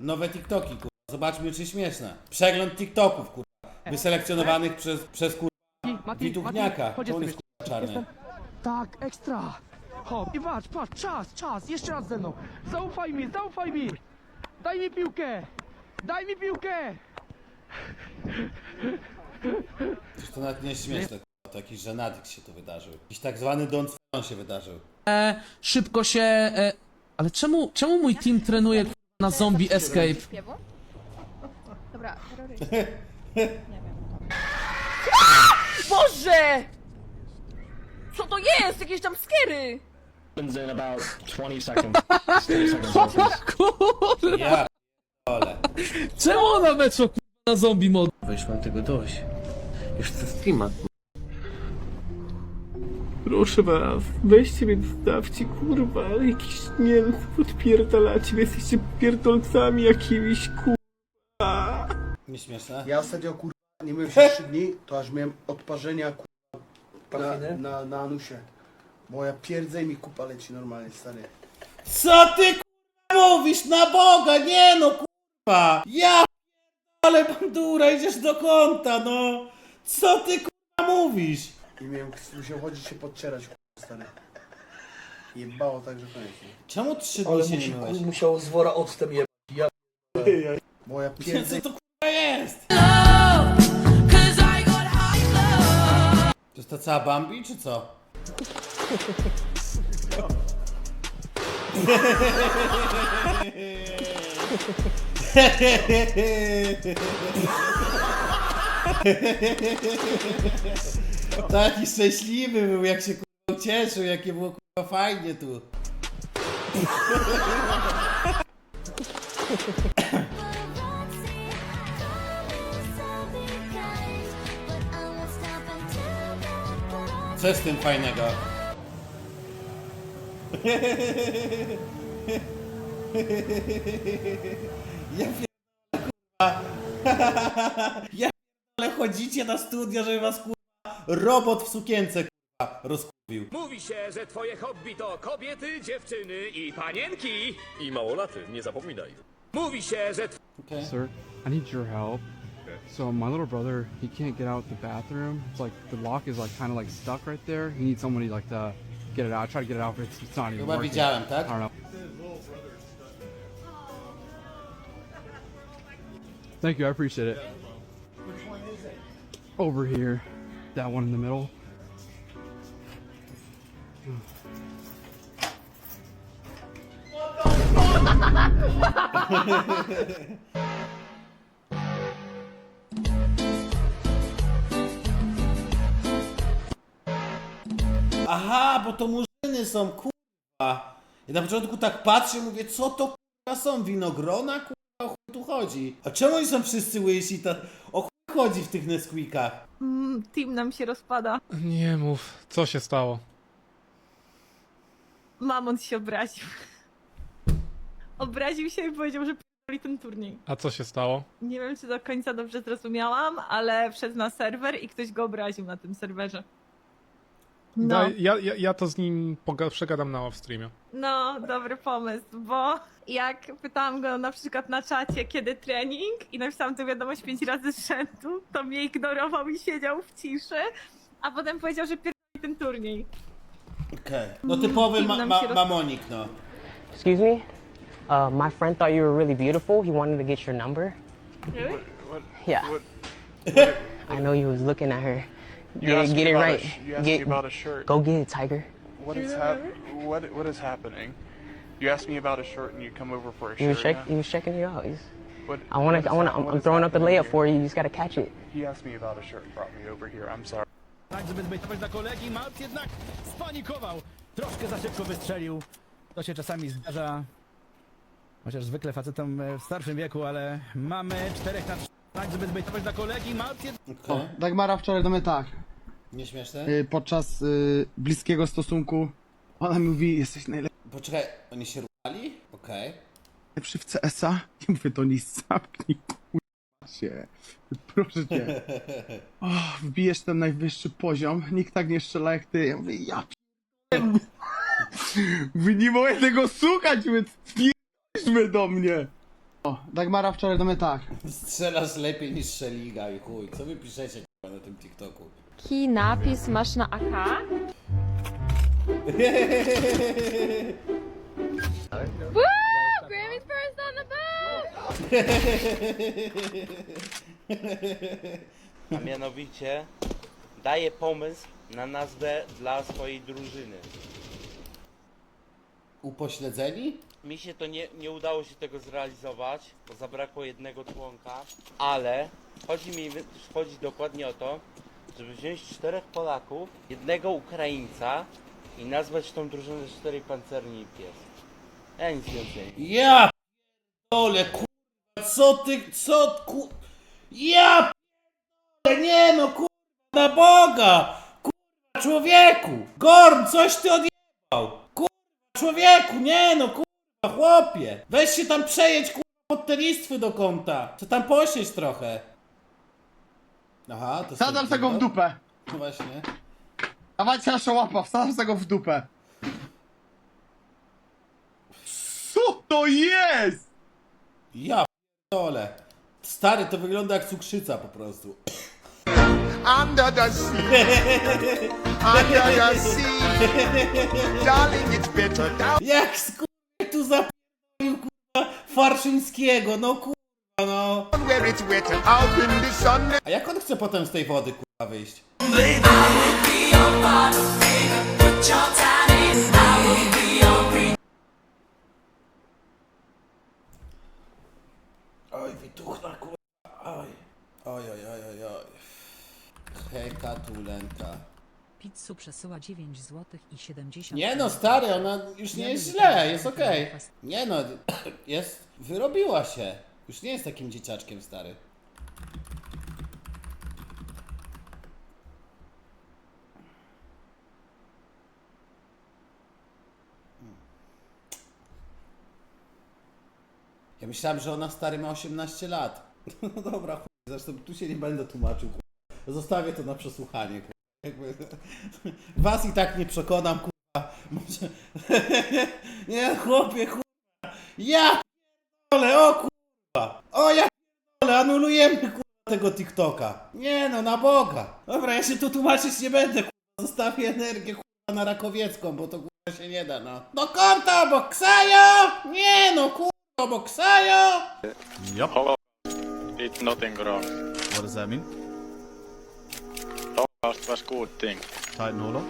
Nowe TikToki, kurwa. Zobaczmy, czy śmieszne. Przegląd TikToków, kurwa. Wyselekcjonowanych przez, przez kurwa Mati, Wituchniaka. chodź on jestem jest kurwa czarny. Tak, ekstra. Hop, i patrz, patrz, czas, czas, jeszcze raz ze mną. Zaufaj mi, zaufaj mi. Daj mi piłkę. Daj mi piłkę. Przecież to nawet nie jest śmieszne, kurwa. To jakiś żenadyk się tu wydarzył. Jakiś tak zwany Don się wydarzył. szybko się. E, ale czemu, czemu mój team trenuje na zombie escape? Śpiewu? Dobra, terroryści. Nie wiem. Boże! Co to jest? Jakieś tam skiery! happens in about 20 seconds. 30 seconds. Celsius. Ja ale. Czemu ona weszła k***a, na zombie mod? Weź mam tego dość. Już chcę streama. Proszę was, weźcie mnie, zostawcie, kurwa, jakiś, nie podpierdalacie, wy jesteście pierdolcami jakimiś, kurwa. Nieśmieszne? Ja ostatnio kurwa nie myłem się 3 dni, to aż miałem odparzenia kurwa na, na, na anusie. Moja pierdzej mi kupa leci normalnie, stary. Co ty kurwa mówisz? Na Boga! Nie no kurwa! Ja ale bandura, idziesz do kąta, no! Co ty kurwa mówisz? I miałem musiał chodzić się podcierać kurwa, stary. Jebało tak, że koniec. nie? Czemu trzy Ale dni się musi, nie myłeś? musiał z wora octem je... Ja... Moja Co pierdzej to kurwa jest? To jest ta cała Bambi, czy co? Taki szczęśliwy był, jak się kurwa cieszył, jakie było kurwa fajnie tu. Co jest z tym fajnego? Ja pierdolę, kurwa. Ja ale chodzicie na studia, żeby was kurwa robot w sukience kurwa rozkupił. Mówi się, że twoje hobby to kobiety, dziewczyny i panienki. I małolaty, nie zapominaj. Mówi się, że Okay. Sir, I need your help. So my little brother, he can't get out the bathroom. It's like the lock is like kind of like stuck right there. He needs somebody like to get it out. I try to get it out, but it's, it's not even Chyba working. widziałem, tak? I don't know. Thank you, I appreciate it. Over here, that one in the middle. Aha, bo to murzyny są, kurwa. I na początku tak patrzę, mówię, co to kurwa są, winogrona, kurwa, o chuj tu chodzi. A czemu oni są wszyscy łysi, to o chodzi w tych Nesquikach? Mm, team nam się rozpada. Nie mów, co się stało? Mamon się obraził. Obraził się i powiedział, że p***li ten turniej. A co się stało? Nie wiem, czy do końca dobrze zrozumiałam, ale wszedł na serwer i ktoś go obraził na tym serwerze. No, ja, ja, ja to z nim poga- przegadam na off-streamie. no, dobry pomysł, bo jak pytałam go na przykład na czacie, kiedy trening i napisałam tę wiadomość pięć razy z rzędu, to mnie ignorował i siedział w ciszy, a potem powiedział, że pierdoli ten turniej. Okej. No typowy ma- Nam ma- roz- mamonik, no. Excuse me? Uh, my friend thought you were really beautiful. He wanted to get your number. Really? Yeah. I know you was looking at her. You Get, it- me get it right. sh- you asked Get, me about a shirt. go get it, Tiger. What is hap- what what is happening? You asked me about a shirt and you come over for a He was shirt. check. yeah? He was checking you out. He's, What, I want to. is I want hap- to. what I'm throwing up a layup here? for you. You just gotta catch it. He asked me about a shirt and brought me over here. I'm sorry. Tak, żeby zbejtować dla kolegi, Malt jednak spanikował. Troszkę za szybko wystrzelił. To się czasami zdarza. Chociaż zwykle facetom w starszym wieku, ale mamy czterech na trzy. Tak, żeby zbejtować dla kolegi, Malt jednak... Okej. Dagmara wczoraj do mnie tak, Nieśmieszne? y, podczas y, bliskiego stosunku, ona mi mówi, jesteś najlepszy Poczekaj, oni się ruchali? Okej. w CS-a. I mówię do niej, zamknij kurwa się. Proszę cię. O, wbijesz ten najwyższy poziom, nikt tak nie strzela jak ty. Ja mówię, ja p***em. Wy nie mogę tego słuchać, więc spierdźmy do mnie. O, Dagmara wczoraj do mnie tak. Strzelasz lepiej niż Szeliga i chuj. Co wy piszecie kurwa, na tym TikToku? Jaki napis masz na AK? Woo! Grammy's first on the boat! A mianowicie daje pomysł na nazwę dla swojej drużyny. Upośledzeni? Mi się to nie, nie udało się tego zrealizować, bo zabrakło jednego członka, ale chodzi mi chodzi dokładnie o to, żeby wziąć czterech Polaków, jednego Ukraińca i nazwać tą drużynę cztery pancerni i pies. Ja nic więcej. Ja dole, kurwa, co ty, co ku... Ja p***dolę, nie no kurwa, na Boga! Kurwa, człowieku! Gorn, coś ty odjebał! Kurwa, człowieku, nie no kurwa, chłopie! Weź się tam przejedź kurwa pod te listwy do kąta! Co tam posieć trochę? Aha, to Wsadzam sobie- tego w dupę. No właśnie. Dawajcie nasza łapa, wsadzam tego w dupę. Co to jest? Ja dole. Stary, to wygląda jak cukrzyca po prostu. Under the sea, under the sea, darling, it's better down. Jak skurwy tu zapierdolił kurwa Farszyńskiego, no kurwa no. A jak on chce potem z tej wody kurwa wyjść? Oj, wytuchna kurwa, oj. Oj, oj, oj, oj, oj. Heka tulenka. Pizzu przesyła 9 zł i 70 Nie no, stary, ona już nie jest źle, jest okej. Nie no, jest, wyrobiła się. Już nie jest takim dzieciaczkiem, stary. Ja myślałem, że ona stary ma 18 lat. No dobra, chuj, zresztą tu się nie będę tłumaczył. kurwa. Zostawię to na przesłuchanie. kurwa. Jakby, was i tak nie przekonam, kurwa. Może... nie, chłopie, kurwa. Ja ale o kurwa. O ja ale anulujemy kurwa tego TikToka. Nie no, na Boga. Dobra, ja się tu tłumaczyć nie będę, kurwa. Zostawię energię kurwa na Rakowiecką, bo to kurwa się nie da, no. Do kąta, obok Ksajo! Nie no, kurwa, obok Ksajo! It's nothing wrong. What does that mean? Holocaust was good thing. Titan Holo?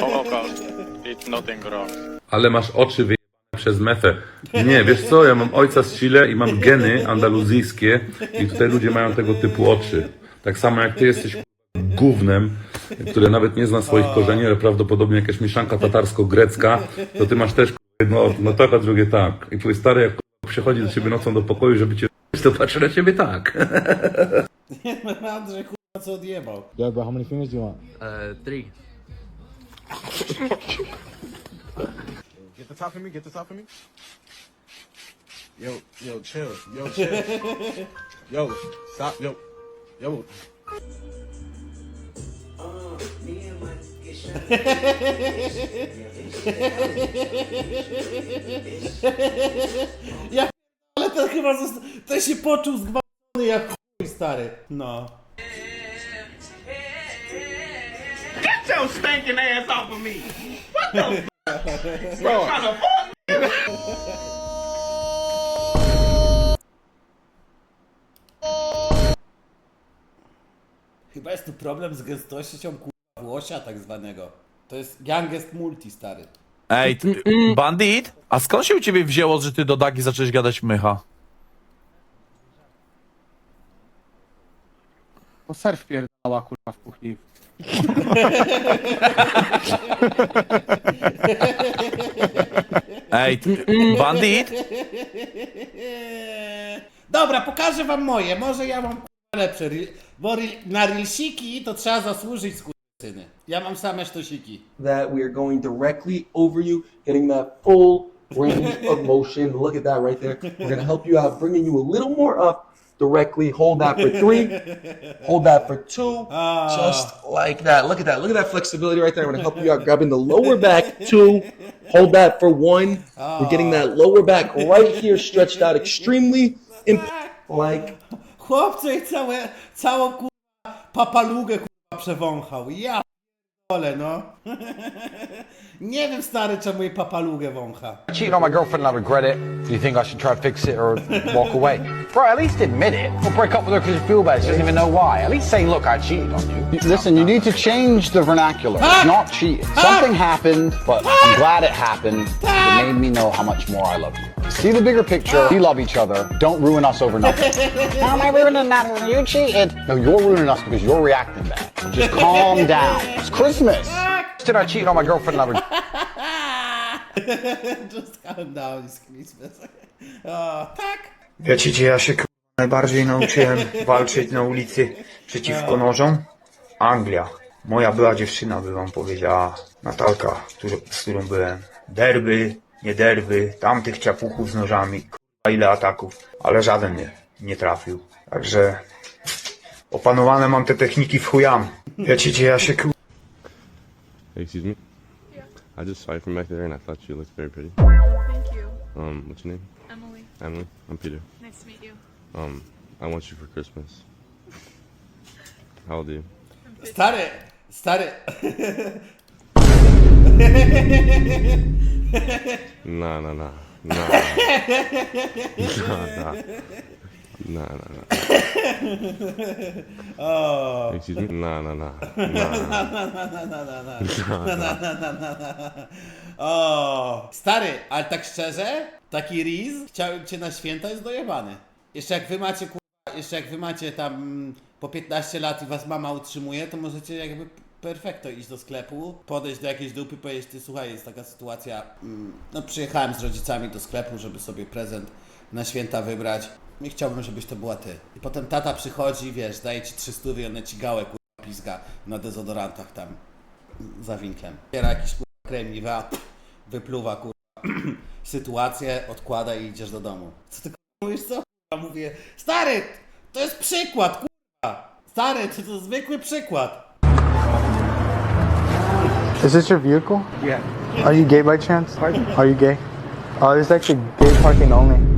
Holocaust, it's nothing wrong. Ale masz oczy wyjebane przez mefę. Nie, wiesz co, ja mam ojca z Chile i mam geny andaluzyjskie i tutaj ludzie mają tego typu oczy. Tak samo jak ty jesteś gównem, które nawet nie zna swoich korzeni, ale prawdopodobnie jakaś mieszanka tatarsko-grecka, to ty masz też jedno oczy, no tak, a drugie tak. I twój stary jak przychodzi do ciebie nocą do pokoju, żeby cię to patrzy na ciebie tak. Nie no, Andrzej, co odjebał. Yeah, bro, how many fingers do you want? Uh, three. Get the top of me, get the top of me. Yo, yo, chill. Yo, chill. yo, stop. Yo, yo. Ja ale to chyba zosta- to się poczuł zgwałcony jak chuj, stary. No. Your stinking ass off of me. Chyba jest tu problem z gęstością kurwa włosia tak zwanego. To jest Youngest Multi, stary. Ej, ty, bandit? A skąd się u ciebie wzięło, że ty do Dagi zacząłeś gadać mycha? Bo surf pierdala kurwa w kuchni. Ej, ty, bandit? Dobra, pokażę wam moje. Może ja mam kurwa lepsze. Ri- Bo ri- na rilsiki to trzeba zasłużyć syny. Ja mam same sztosiki. That we are going directly over you, getting that full range of motion. Look at that right there. We're gonna help you out, bringing you a little more up directly. Hold that for three. Hold that for two. Ah. Just like that. Look at that. Look at that flexibility right there. I'm gonna help you out grabbing the lower back. Two. Hold that for one. We're ah. getting that lower back right here stretched out extremely imp- like Chłopcze i całe, całą papalugę przewąchał. Ja ale no. Nie wiem stary czemu jej papalugę wącha. cheating on my girlfriend and I regret it. Do you think I should try to fix it or walk away? Bro, at least admit it. Or break up with her because you feel bad. She doesn't even know why. At least say, look, I cheated on you. Listen, you need to change the vernacular. It's not cheating. Ah! Something happened, but I'm ah! glad it happened. It made me know how much more I love you. See the bigger picture. We love each other. Don't ruin us over nothing. how am I ruining that? You cheated. No, you're ruining us because you're reacting bad. Just calm down. It's Christmas. Did I cheat on my girlfriend regret Just calm down, it's Christmas. O, tak. Wiecie, gdzie ja się k- najbardziej nauczyłem walczyć na ulicy przeciwko nożom? Anglia. Moja była dziewczyna by wam powiedziała, Natalka, którą, z którą byłem. Derby, nie derby, tamtych ciapuchów z nożami, k***a ile ataków, ale żaden mnie nie trafił. Także opanowane mam te techniki w chujam. Wiecie, gdzie ja się k- Excuse me? I just saw you from back there and I thought you looked very pretty. Thank you. Um, what's your name? Emily. Emily? I'm Peter. Nice to meet you. Um, I want you for Christmas. How old are you? Stary, stary. Nah, nah. Nah. nah, nah. Nah, nah, nah. O. Excuse me? Nah, nah, nah. Na, Nah, na, nah. na, na, na, na, na. Na, na, na, na, na, na. O, stary, ale tak szczerze, taki Riz, chciałem cię na święta jest dojebany. Jeszcze jak wy macie, kurwa, jeszcze jak wy macie tam po 15 lat i was mama utrzymuje, to możecie jakby perfekto iść do sklepu, podejść do jakiejś dupy, powiedzieć, ty słuchaj, jest taka sytuacja, mm, no przyjechałem z rodzicami do sklepu, żeby sobie prezent na święta wybrać i chciałbym, żebyś to była ty. I potem tata przychodzi, wiesz, daje ci 300 i one ci gałę, kurwa, pizga na dezodorantach tam za winklem. Biera jakiś kurwa krem wypluwa kurwa sytuację, odkłada i idziesz do domu. Co ty kurwa mówisz, co? Kurwa, mówię, stary, to jest przykład, kurwa. Stary, to, to zwykły przykład. Is this your vehicle? Yeah. Are you gay by chance? Pardon? Are you gay? Oh, it's actually gay parking only.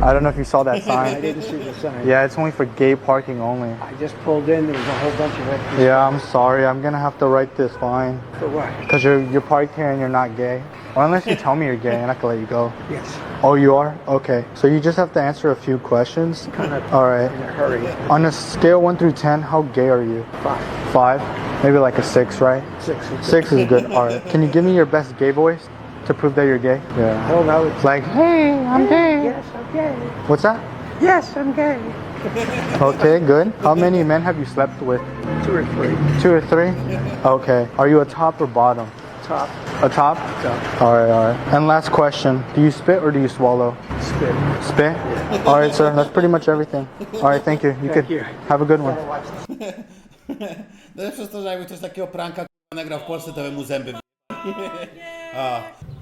I don't know if you saw that sign. I didn't see the sign. Yeah, it's only for gay parking only. I just pulled in, there was a whole bunch of red Yeah, I'm sorry. I'm gonna have to write this fine. For what? Because you're, you're parked here and you're not gay. Or unless you tell me you're gay and I can let you go. Yes. Oh, you are? Okay. So you just have to answer a few questions? Kind of Alright. in a hurry. On a scale 1 through 10, how gay are you? Five. 5? Maybe like a 6, right? Six. is good. 6 is good. Alright. Can you give me your best gay voice to prove that you're gay? Yeah. Know. It's Like, hey, I'm gay. Yes, gay. What's that? Yes, I'm gay. Okay, good. How many men have you slept with? Two or three. Two or three? Okay. Are you a top or bottom? Top. A top? Top. Alright, alright. And last question. Do you spit or do you swallow? Spit. Spit? Yeah. Alright, sir. That's pretty much everything. Alright, thank you. You Thank could you. have a good one. No przez to, że jakby ktoś takiego pranka kurwa, nagrał w Polsce, to by mu zęby wy- A.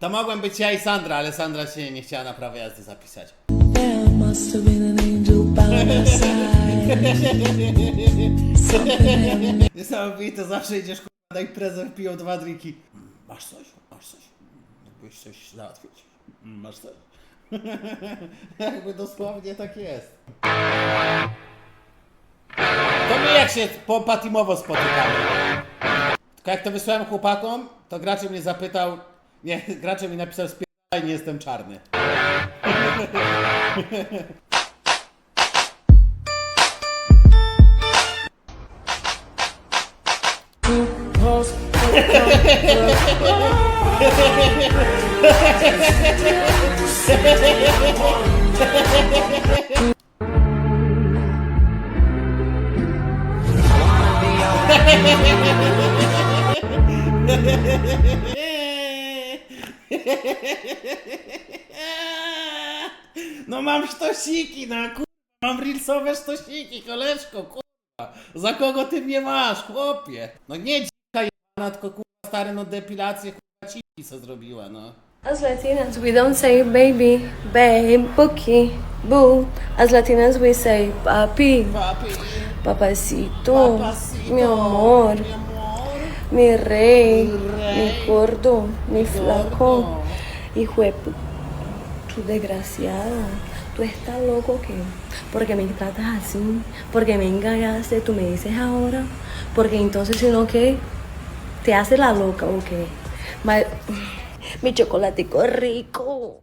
To mogłem być ja i Sandra, ale Sandra się nie chciała na prawo jazdy zapisać. Niesamowite, zawsze idziesz na imprezę, piją dwa drinki. Masz coś? Masz coś? Mógłbyś coś załatwić? Masz coś? Jakby dosłownie tak jest. To my jak się po patimowo spotykamy. Tylko jak to wysłałem chłopakom, to gracze mnie zapytał, nie, gracze mi napisał spierdaj, nie jestem czarny. No mam sztosiki, no kurwa, mam reelsowe sztosiki, koleżko, kurwa. Za kogo ty mnie masz, chłopie? No nie jebana, tylko kurwa stary, no depilację, kurwa cipki co zrobiła, no. As Latinas, we don't say baby, babe, bookie, boo. As Latinas, we say papi, papacito, mi amor, mi rey, mi gordo, mi flaco. Hijo de pu- tu desgraciado. Tú estás loco que porque me tratas así, porque me engañaste, tú me dices ahora, porque entonces si no que te hace la loca o qué. Ma- Mi chocolatico rico.